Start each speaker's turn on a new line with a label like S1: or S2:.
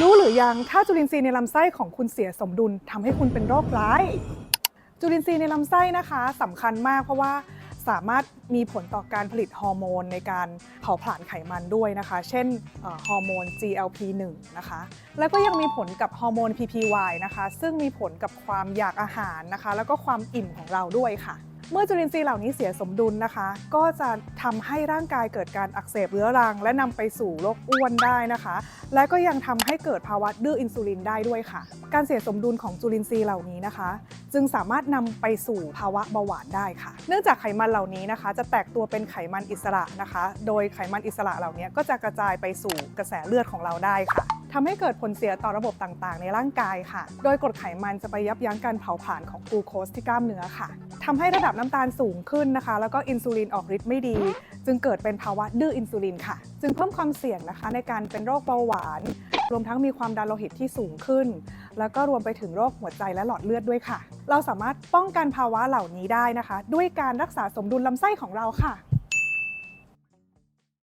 S1: รู้หรือยังถ้าจุลินทรีย์ในลำไส้ของคุณเสียสมดุลทำให้คุณเป็นโรคร้าย จุลินทรีย์ในลำไส้นะคะสำคัญมากเพราะว่าสามารถมีผลต่อการผลิตฮอร์โมนในการเผาผลาญไขมันด้วยนะคะ เช่นฮอร์โมน GLP-1 นะคะ แล้วก็ยังมีผลกับฮอร์โมน PPY นะคะ ซึ่งมีผลกับความอยากอาหารนะคะ แล้วก็ความอิ่มของเราด้วยค่ะ เมื่อจุลินทรีย์เหล่านี้เสียสมดุลนะคะ ก็จะทำให้ร่างกายเกิดการอักเสบเรื้อรัง และนำไปสู่โรคอ้วนได้นะคะ และก็ยังทำให้เกิดภาวะดื้ออินซูลินได้ด้วยค่ะ การเสียสมดุลของจุลินทรีย์เหล่านี้นะคะ จึงสามารถนำไปสู่ภาวะเบาหวานได้ค่ะ เนื่องจากไขมันเหล่านี้นะคะ จะแตกตัวเป็นไขมันอิสระนะคะ โดยไขมันอิสระเหล่านี้ก็จะกระจายไปสู่กระแสเลือดของเราได้ค่ะ ทำให้เกิดผลเสียต่อระบบต่างๆ ในร่างกายค่ะ โดยกรดไขมันจะไปยับยั้งการเผาผลาญของกลูโคสที่กล้ามเนื้อค่ะทำให้ระดับน้ำตาลสูงขึ้นนะคะ แล้วก็อินซูลินออกฤทธิ์ไม่ดี จึงเกิดเป็นภาวะดื้ออินซูลินค่ะ จึงเพิ่มความเสี่ยงนะคะในการเป็นโรคเบาหวาน รวมทั้งมีความดันโลหิตที่สูงขึ้น แล้วก็รวมไปถึงโรคหัวใจและหลอดเลือดด้วยค่ะ เราสามารถป้องกันภาวะเหล่านี้ได้นะคะ ด้วยการรักษาสมดุลลำไส้ของเราค่ะ